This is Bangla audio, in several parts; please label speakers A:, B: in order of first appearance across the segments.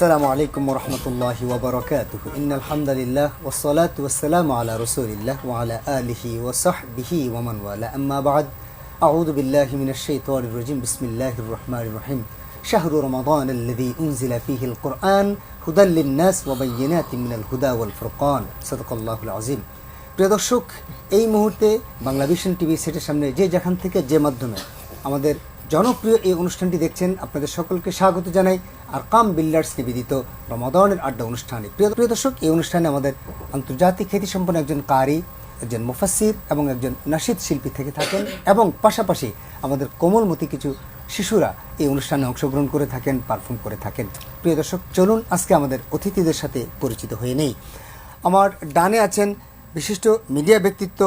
A: আসসালামু আলাইকুম রহমতুল্লাহি ওবরকাতুহ ইন আলহামদুলিল্লাহ ওসলাত ওসালাম আলা রসুলিল্লাহ ওয়ালা আলিহি ওসাহবিহি ওমান ওয়ালা আম্মাবাদ أعوذ بالله من الشيطان الرجيم بسم الله الرحمن الرحيم شهر رمضان الذي أنزل فيه القرآن هدى للناس وبينات من الهدى والفرقان صدق الله العظيم প্রিয় দর্শক এই মুহূর্তে বাংলাভিশন টিভি সেটের সামনে যে যেখান থেকে যে মাধ্যমে আমাদের জনপ্রিয় এই অনুষ্ঠানটি দেখছেন আপনাদের সকলকে স্বাগত জানাই আর কাম বিল্ডার্স নিবেদিত রমাদানের আড্ডা অনুষ্ঠানে প্রিয় প্রিয় দর্শক এই অনুষ্ঠানে আমাদের আন্তর্জাতিক খ্যাতি সম্পন্ন একজন কারি একজন মুফাসির এবং একজন নাসিদ শিল্পী থেকে থাকেন এবং পাশাপাশি আমাদের কোমলমতি কিছু শিশুরা এই অনুষ্ঠানে অংশগ্রহণ করে থাকেন পারফর্ম করে থাকেন প্রিয় দর্শক চলুন আজকে আমাদের অতিথিদের সাথে পরিচিত হয়ে নেই আমার ডানে আছেন বিশিষ্ট মিডিয়া ব্যক্তিত্ব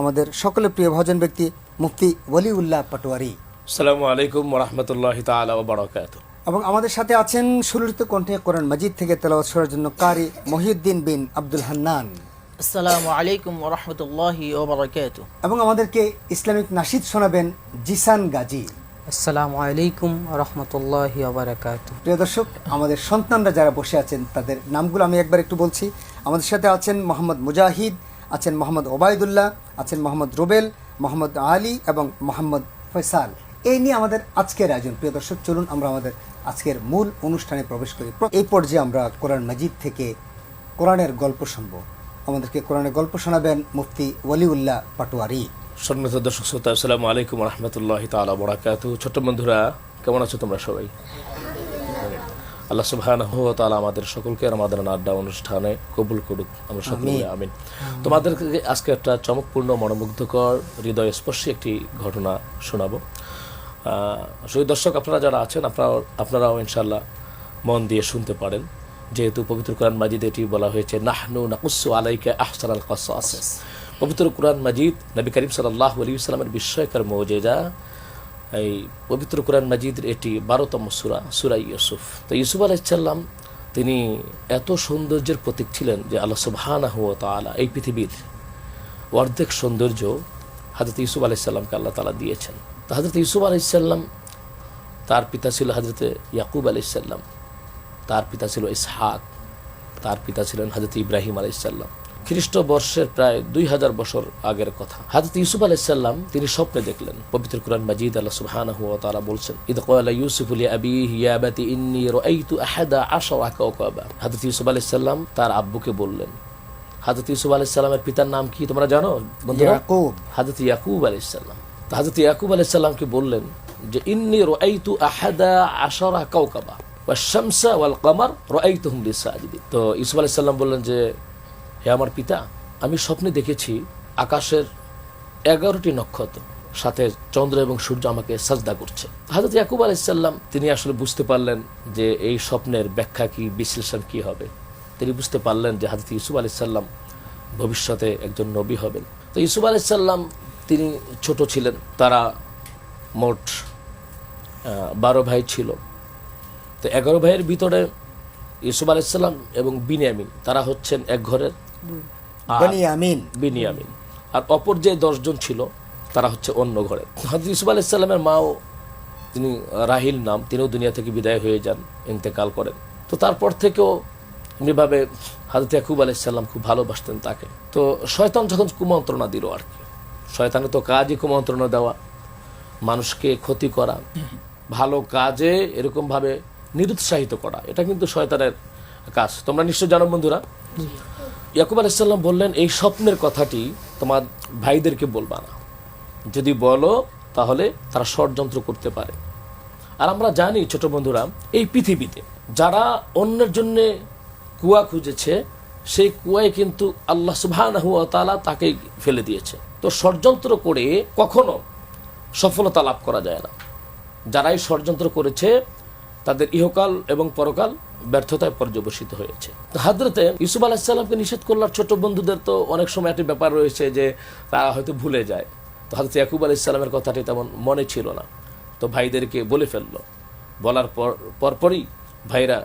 A: আমাদের সকলে প্রিয় ভজন ব্যক্তি মুফতি ওয়ালিউল্লাহ পাটোয়ারি
B: আসসালামু আলাইকুম রহমতুল্লাহ তালা বারকাত
A: এবং আমাদের সাথে আছেন সুললিত কণ্ঠে কোরআন মাজিদ থেকে তেলাওয়াত শোনার জন্য কারি মহিউদ্দিন বিন আব্দুল হান্নান
C: আসসালামু আলাইকুম রহমতুল্লাহি
A: এবং আমাদেরকে ইসলামিক নাশিদ শোনাবেন জিসান গাজী
D: আসসালামু আলাইকুম রহমতুল্লাহি
A: প্রিয় দর্শক আমাদের সন্তানরা যারা বসে আছেন তাদের নামগুলো আমি একবার একটু বলছি আমাদের সাথে আছেন মোহাম্মদ মুজাহিদ আছেন মোহাম্মদ ওবায়দুল্লাহ আছেন মোহাম্মদ রুবেল মোহাম্মদ আলী এবং মোহাম্মদ ফয়সাল এই নিয়ে আমাদের আজকের আয়োজন প্রিয় দর্শক চলুন আমরা আমাদের আজকের মূল অনুষ্ঠানে প্রবেশ করি এই পর্যায়ে আমরা কোরআন মাজিদ থেকে কোরআনের গল্প শুনব আমাদেরকে কোরআনের গল্প শোনাবেন মুফতি ওয়ালিউল্লাহ পাটোয়ারি
E: সম্মানিত দর্শক শ্রোতা আসসালামু আলাইকুম রহমতুল্লাহ তালা বরাকাত ছোট বন্ধুরা কেমন আছো তোমরা সবাই আল্লাহ সুবহান তালা আমাদের সকলকে আমাদের আড্ডা অনুষ্ঠানে কবুল করুক আমরা সকলে আমিন তোমাদেরকে আজকে একটা চমকপূর্ণ মনোমুগ্ধকর হৃদয় স্পর্শী একটি ঘটনা শোনাবো শুধু দর্শক আপনারা যারা আছেন আপনারা আপনারাও ইনশাল্লাহ মন দিয়ে শুনতে পারেন যেহেতু পবিত্র কোরআন মাজিদ এটি বলা হয়েছে নাহনু নাকুসু আলাইকে আহসান আল আসেস পবিত্র কোরআন মাজিদ নবী করিম সাল্লাহ আলী ইসলামের বিস্ময়কর মৌজেজা এই পবিত্র কোরআন মাজিদের এটি বারোতম সুরা সুরাই ইউসুফ তো ইউসুফ ইসাল্লাম তিনি এত সৌন্দর্যের প্রতীক ছিলেন যে আল্লাহ সুবহানা হুয়া তালা এই পৃথিবীর অর্ধেক সৌন্দর্য হাজরত ইউসুফ আলাইসাল্লামকে আল্লাহ তালা দিয়েছেন তো হজরত ইউসুফ আলাইসাল্লাম তার পিতা ছিল হজরত ইয়াকুব আলাইসাল্লাম তার পিতা ছিল ইসহাক তার পিতা ছিলেন হজরত ইব্রাহিম আলাইসাল্লাম খ্রিস্টবর্ষের প্রায় দুই হাজার বছর আগের কথা হাজরত ইউসুফ আলাইসাল্লাম তিনি স্বপ্নে দেখলেন পবিত্র কুরান মাজিদ আল্লাহ সুবহানাহ হুয়া তারা বলছেন ইদ ক্বালা ইউসুফ লি আবি ইয়া আবাতি ইন্নী রাআইতু আহাদা আশরা কাওকাবা হাজরত ইউসুফ আলাইসাল্লাম তার আব্বুকে বললেন হাজরত ইউসুফ আলাইসাল্লামের পিতার নাম কি তোমরা জানো বন্ধু হাজরত ইয়াকুব আলাইসাল্লাম হাজরত ইয়াকুব আলাইসাল্লামকে বললেন যে ইন্নি রোয়াইতু আহাদা আশারা ওয়াল কামার রোয়াইতু তো ইসুফ আলাইসাল্লাম বললেন যে হে আমার পিতা আমি স্বপ্নে দেখেছি আকাশের এগারোটি নক্ষত্র সাথে চন্দ্র এবং সূর্য আমাকে সাজদা করছে হাজরত ইয়াকুব আলাইসাল্লাম তিনি আসলে বুঝতে পারলেন যে এই স্বপ্নের ব্যাখ্যা কি বিশ্লেষণ কি হবে তিনি বুঝতে পারলেন যে হাজরত ইসুফ আলাইসাল্লাম ভবিষ্যতে একজন নবী হবেন তো ইসুফ আলাইসাল্লাম তিনি ছোট ছিলেন তারা মোট বারো ভাই ছিল তো এগারো ভাইয়ের ভিতরে ইসুফ আলাইসাল্লাম এবং বিনিয়ামিন তারা হচ্ছেন এক ঘরের বিনিয়ামিন আর অপর যে দশজন ছিল তারা হচ্ছে অন্য ঘরে হজরত ইসুফ আলাইসাল্লামের মাও তিনি রাহিল নাম তিনিও দুনিয়া থেকে বিদায় হয়ে যান ইন্তেকাল করেন তো তারপর থেকেও এমনিভাবে হাজরত ইয়াকুব আলাইসাল্লাম খুব ভালোবাসতেন তাকে তো শয়তান যখন কুমন্ত্রণা দিল আর কি শয়তানের তো কাজই কুমন্ত্রণা দেওয়া মানুষকে ক্ষতি করা ভালো কাজে এরকমভাবে নিরুৎসাহিত করা এটা কিন্তু শয়তানের কাজ তোমরা নিশ্চয় জানো বন্ধুরা ইয়াকুব আলাইসাল্লাম বললেন এই স্বপ্নের কথাটি তোমার ভাইদেরকে বলবা না যদি বলো তাহলে তারা ষড়যন্ত্র করতে পারে আর আমরা জানি ছোট বন্ধুরা এই পৃথিবীতে যারা অন্যের জন্য কুয়া খুঁজেছে সেই কুয়ায় কিন্তু আল্লাহ সুবাহ তাকে ফেলে দিয়েছে তো ষড়যন্ত্র করে কখনো সফলতা লাভ করা যায় না যারাই ষড়যন্ত্র করেছে তাদের ইহকাল এবং পরকাল ব্যর্থতায় পর্যবেসিত হয়েছে হাদরতে ইউসুফ আলাহিসাল্লামকে নিষেধ করলার ছোট বন্ধুদের তো অনেক সময় একটি ব্যাপার রয়েছে যে তারা হয়তো ভুলে যায় তো হাজরত ইয়াকুব আলাহিসাল্লামের কথাটি তেমন মনে ছিল না তো ভাইদেরকে বলে ফেলল বলার পর পরপরই ভাইরা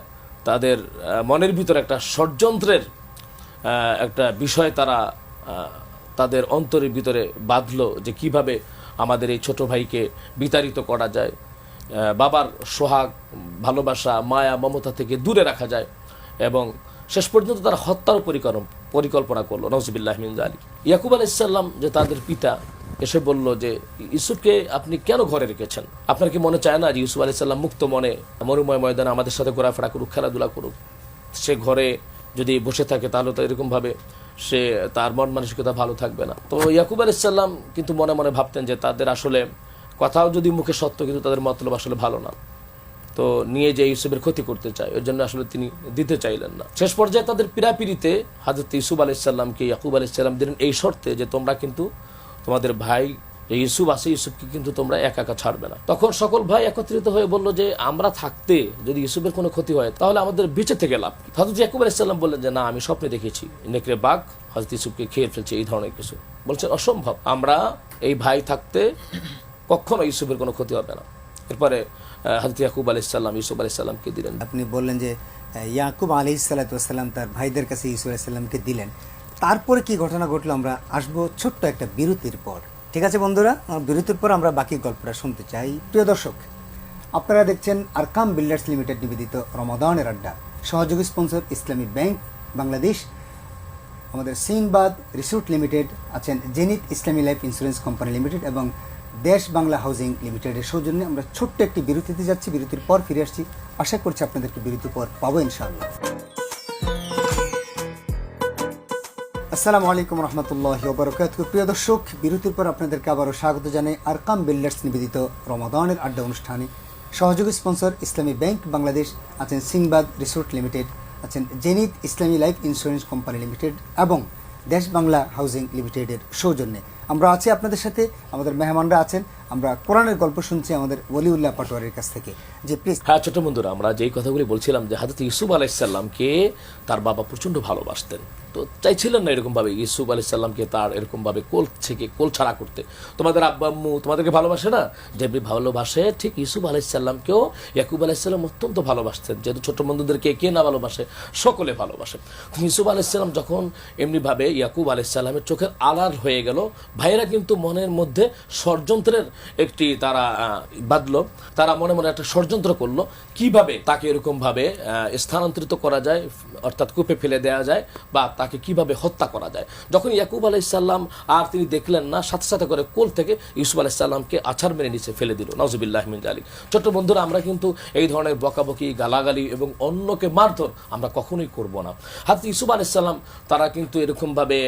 E: তাদের মনের ভিতর একটা ষড়যন্ত্রের একটা বিষয় তারা তাদের অন্তরের ভিতরে বাঁধল যে কিভাবে আমাদের এই ছোট ভাইকে বিতাড়িত করা যায় বাবার সোহাগ ভালোবাসা মায়া মমতা থেকে দূরে রাখা যায় এবং শেষ পর্যন্ত তারা হত্যার পরিকরম পরিকল্পনা করলো নজিবুল্লাহ মিন্দ আলী ইয়াকুব আলাইসাল্লাম যে তাদের পিতা এসে বলল যে ইউসুফকে আপনি কেন ঘরে রেখেছেন আপনার কি মনে চায় না যে ইউসুফ আলাইসাল্লাম মুক্ত মনে মরুময় ময়দানে আমাদের সাথে ঘোরাফেরা করুক খেলাধুলা করুক সে ঘরে যদি বসে থাকে তাহলে তো এরকমভাবে সে তার মন মানসিকতা ভালো থাকবে না তো ইয়াকুব আলাইসাল্লাম কিন্তু মনে মনে ভাবতেন যে তাদের আসলে কথাও যদি মুখে সত্য কিন্তু তাদের মতলব আসলে ভালো না তো নিয়ে যে ইউসুফের ক্ষতি করতে চায় ওর জন্য আসলে তিনি দিতে চাইলেন না শেষ পর্যায়ে তাদের পীড়াপিড়িতে হাজরত ইউসুফ আলাইসাল্লামকে ইয়াকুব আলাইসাল্লাম দিলেন এই শর্তে যে তোমরা কিন্তু তোমাদের ভাই যে ইউসুফ আছে ইউসুফকে কিন্তু তোমরা একা একা ছাড়বে না তখন সকল ভাই একত্রিত হয়ে বললো যে আমরা থাকতে যদি ইউসুফের কোনো ক্ষতি হয় তাহলে আমাদের বেঁচে থেকে লাভ কি হজরত ইয়াকুব আলাইসাল্লাম বললেন যে না আমি স্বপ্নে দেখেছি নেকড়ে বাঘ হজরত ইউসুফকে খেয়ে ফেলছে এই ধরনের কিছু বলছেন অসম্ভব আমরা এই ভাই থাকতে কখনো ইউসুফের কোনো ক্ষতি হবে না এরপরে হজরত ইয়াকুব আলাইসাল্লাম ইউসুফ আলাইসাল্লামকে দিলেন
A: আপনি বললেন যে ইয়াকুব আলি সাল্লাম তার ভাইদের কাছে ইউসুফ আলাইসাল্লামকে দিলেন তারপরে কি ঘটনা ঘটলো আমরা আসবো ছোট্ট একটা বিরতির পর ঠিক আছে বন্ধুরা বিরতির পর আমরা বাকি গল্পটা শুনতে চাই প্রিয় দর্শক আপনারা দেখছেন আরকাম বিল্ডার্স লিমিটেড নিবেদিত রমাদানের আড্ডা সহযোগী স্পন্সর ইসলামী ব্যাংক বাংলাদেশ আমাদের সিনবাদ রিসোর্ট লিমিটেড আছেন Zenith Islami life insurance company limited এবং দেশ বাংলা হাউজিং লিমিটেডের সৌজন্যে আমরা ছোট্ট একটি বিরতিতে যাচ্ছি বিরতির পর ফিরে আসছি আশা করছি আপনাদেরকে বিরতির পর পাবো ইনশাআল্লাহ আসসালামু আলাইকুম রহমতুল্লাহ ওবরকাত প্রিয় দর্শক বিরতির পর আপনাদেরকে আবারও স্বাগত জানাই আরকাম বিল্ডার্স নিবেদিত রমাদানের আড্ডা অনুষ্ঠানে সহযোগী স্পন্সর ইসলামী ব্যাংক বাংলাদেশ আছেন সিংবাদ রিসোর্ট লিমিটেড আছেন Zenith Islami life insurance company limited এবং দেশ বাংলা হাউজিং লিমিটেডের সৌজন্যে আমরা আছি আপনাদের সাথে আমাদের মেহমানরা আছেন আমরা কোরআনের গল্প শুনছি আমাদের ওলিউল্লাহ পাটোয়ারের কাছ থেকে যে প্লিজ
E: হ্যাঁ ছোট বন্ধুরা আমরা যেই কথাগুলি বলছিলাম যে হাজরত ইউসুফ আলাইসাল্লামকে তার বাবা প্রচণ্ড ভালোবাসতেন তো চাইছিলেন না এরকমভাবে ইউসুফ আলাইসাল্লামকে তার এরকমভাবে কোল থেকে কোল ছাড়া করতে তোমাদের আব্বা আম্মু তোমাদেরকে ভালোবাসে না যেমনি ভালোবাসে ঠিক ইউসুফ আলাইসাল্লামকেও ইয়াকুব আলাইসাল্লাম অত্যন্ত ভালোবাসতেন যেহেতু ছোট বন্ধুদেরকে কে না ভালোবাসে সকলে ভালোবাসে ইউসুফ আলাইসাল্লাম যখন এমনিভাবে ইয়াকুব আলাইসাল্লামের চোখের আলার হয়ে গেল ভাইয়েরা কিন্তু মনের মধ্যে ষড়যন্ত্রের একটি তারা বাঁধল তারা মনে মনে একটা ষড়যন্ত্র করলো কিভাবে তাকে এরকমভাবে স্থানান্তরিত করা যায় অর্থাৎ কূপে ফেলে দেওয়া যায় বা তাকে কিভাবে হত্যা করা যায় যখন ইয়াকুব আলাইসাল্লাম আর তিনি দেখলেন না সাথে সাথে করে কোল থেকে ইউসুফ আলাইসাল্লামকে আছার মেরে নিচে ফেলে দিল নজবিল্লাহ মিন আলী ছোট্ট বন্ধুরা আমরা কিন্তু এই ধরনের বকাবকি গালাগালি এবং অন্যকে মারধর আমরা কখনোই করব না হাতে ইউসুফ আলাইসাল্লাম তারা কিন্তু এরকমভাবে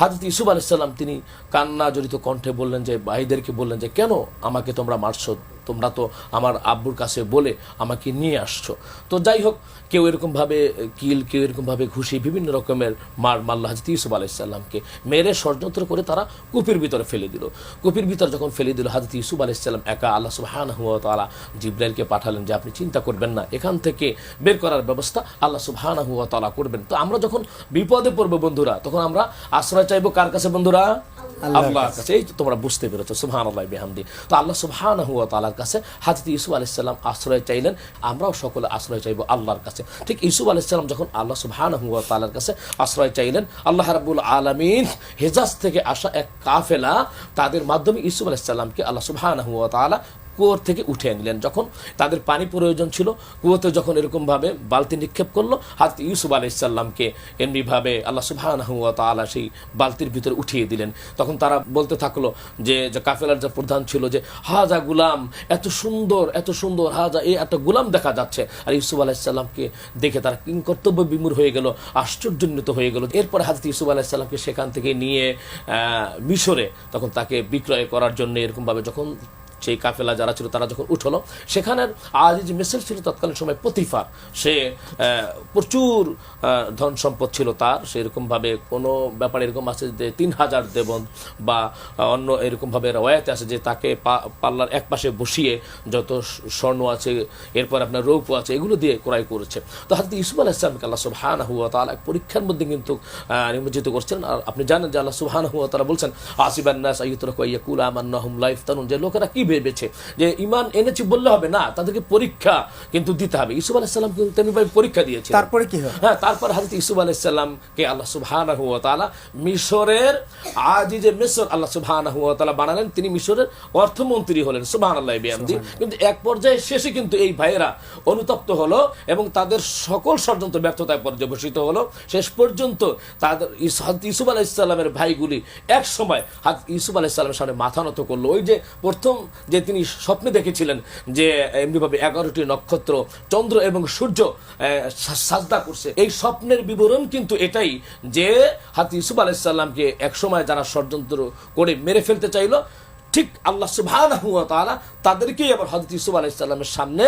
E: হাজরত ইসুফ আলাইসাল্লাম তিনি কান্না জড়িত কণ্ঠে বললেন যে ভাইদেরকে বললেন যে কেন আমাকে তোমরা মারছ তোমরা তো আমার আব্বুর কাছে বলে আমাকে নিয়ে আসছো তো যাই হোক কেউ এরকমভাবে কিল কেউ এরকমভাবে ঘুষি বিভিন্ন রকমের মার মাল্লা হাজরত ইউসুফ আলাইসাল্লামকে মেরে ষড়যন্ত্র করে তারা কুপির ভিতরে ফেলে দিল কুপির ভিতরে যখন ফেলে দিল হাজরত ইউসুফ আলাইসাল্লাম একা আল্লাহ সুহান হুয়াতালা জিব্রাইলকে পাঠালেন যে আপনি চিন্তা করবেন না এখান থেকে বের করার ব্যবস্থা আল্লাহ সুহান হুয়াতালা করবেন তো আমরা যখন বিপদে পড়বো বন্ধুরা তখন আমরা আশ্রয় চাইবো কার কাছে বন্ধুরা তোমরা বুঝতে পেরেছো সুহান আল্লাহ তো আল্লাহ সুহান হুয়া তালার কাছে হাজরত ইউসুফ আশ্রয় চাইলেন আমরাও সকলে আশ্রয় চাইব আল্লাহর কাছে ঠিক ইউসুফ আলাইসাল্লাম যখন আল্লাহ সুহান হুয়া তালার কাছে আশ্রয় চাইলেন আল্লাহ রাবুল আলমিন হেজাজ থেকে আসা এক কাফেলা তাদের মাধ্যমে ইউসুফ আলাইসাল্লামকে আল্লাহ সুহান হুয়া তালা কুয়োর থেকে উঠে আনলেন যখন তাদের পানি প্রয়োজন ছিল কুয়োতে যখন এরকমভাবে বালতি নিক্ষেপ করলো হাত ইউসুফ আলি ইসাল্লামকে এমনিভাবে আল্লাহ সুবাহানহুয়া তালা সেই বালতির ভিতরে উঠিয়ে দিলেন তখন তারা বলতে থাকলো যে কাফেলার যে প্রধান ছিল যে হাজা গুলাম এত সুন্দর এত সুন্দর হাজা এ এত গুলাম দেখা যাচ্ছে আর ইউসুফ আলাহিসাল্লামকে দেখে তারা কিং কর্তব্য বিমূর হয়ে গেল আশ্চর্যান্বিত হয়ে গেল এরপর হাজরত ইউসুফ আলাহিসাল্লামকে সেখান থেকে নিয়ে মিশরে তখন তাকে বিক্রয় করার জন্য এরকমভাবে যখন সেই কাফেলা যারা ছিল তারা যখন উঠলো সেখানের আজিজ মিসের ছিল তৎকালীন সময় প্রতিফার সে প্রচুর ধন সম্পদ ছিল তার সেরকমভাবে কোনো ব্যাপার এরকম আছে যে তিন হাজার দেবন বা অন্য এরকমভাবে রওয়ায়তে আছে যে তাকে পাল্লার এক পাশে বসিয়ে যত স্বর্ণ আছে এরপর আপনার রৌপ আছে এগুলো দিয়ে ক্রয় করেছে তো হাতে ইসুফ আল্লাহ ইসলামকে আল্লাহ সুবহান হুয়া তালা এক পরীক্ষার মধ্যে কিন্তু নিমজ্জিত করছেন আর আপনি জানেন যে আল্লাহ সুহান হুয়া তারা বলছেন আসিবান্নাস আইয়ুতরকুয়াইয়াকুল আমান্নাহুম লাইফ তানুন যে লোকেরা কি ভেবেছে যে ইমান এনেছি বললে হবে না তাদেরকে পরীক্ষা কিন্তু দিতে হবে ইসুফ আলাহিসাল্লাম কিন্তু তেমনিভাবে পরীক্ষা দিয়েছে তারপরে কি হ্যাঁ তারপর হাজরত ইসুফ আলাহিসাল্লামকে আল্লাহ সুবহানাহু হুয়া তালা মিশরের আজি যে মিশর আল্লাহ সুবহানাহু হুয়া তালা বানালেন তিনি মিশরের অর্থমন্ত্রী হলেন সুবহান আল্লাহ কিন্তু এক পর্যায়ে শেষে কিন্তু এই ভাইয়েরা অনুতপ্ত হলো এবং তাদের সকল ষড়যন্ত্র ব্যর্থতায় পর্যবেসিত হলো শেষ পর্যন্ত তাদের ইসুফ আলাহিসাল্লামের ভাইগুলি এক সময় হাত ইসুফ আলাহিসাল্লামের সামনে মাথা নত করলো ওই যে প্রথম যে তিনি স্বপ্নে দেখেছিলেন যে এমনিভাবে এগারোটি নক্ষত্র চন্দ্র এবং সূর্য সাজদা করছে এই স্বপ্নের বিবরণ কিন্তু এটাই যে হাতি ইসুফ আলাইসাল্লামকে একসময় যারা ষড়যন্ত্র করে মেরে ফেলতে চাইল ঠিক আল্লাহ সুবাহ তাদেরকেই আবার হজরত ইসুফ আলাইসাল্লামের সামনে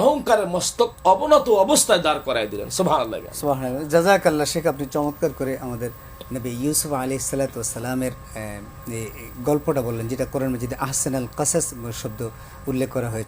E: অহংকারের মস্তক অবনত অবস্থায় দাঁড় করাই দিলেন
A: জাজাকাল্লা আল্লাহ শেখ আপনি চমৎকার করে আমাদের নবী ইউসুফ আলী সালাতামের গল্পটা বললেন যেটা করেন যদি আহসেন আল কাসাস শব্দ উল্লেখ করা হয়েছে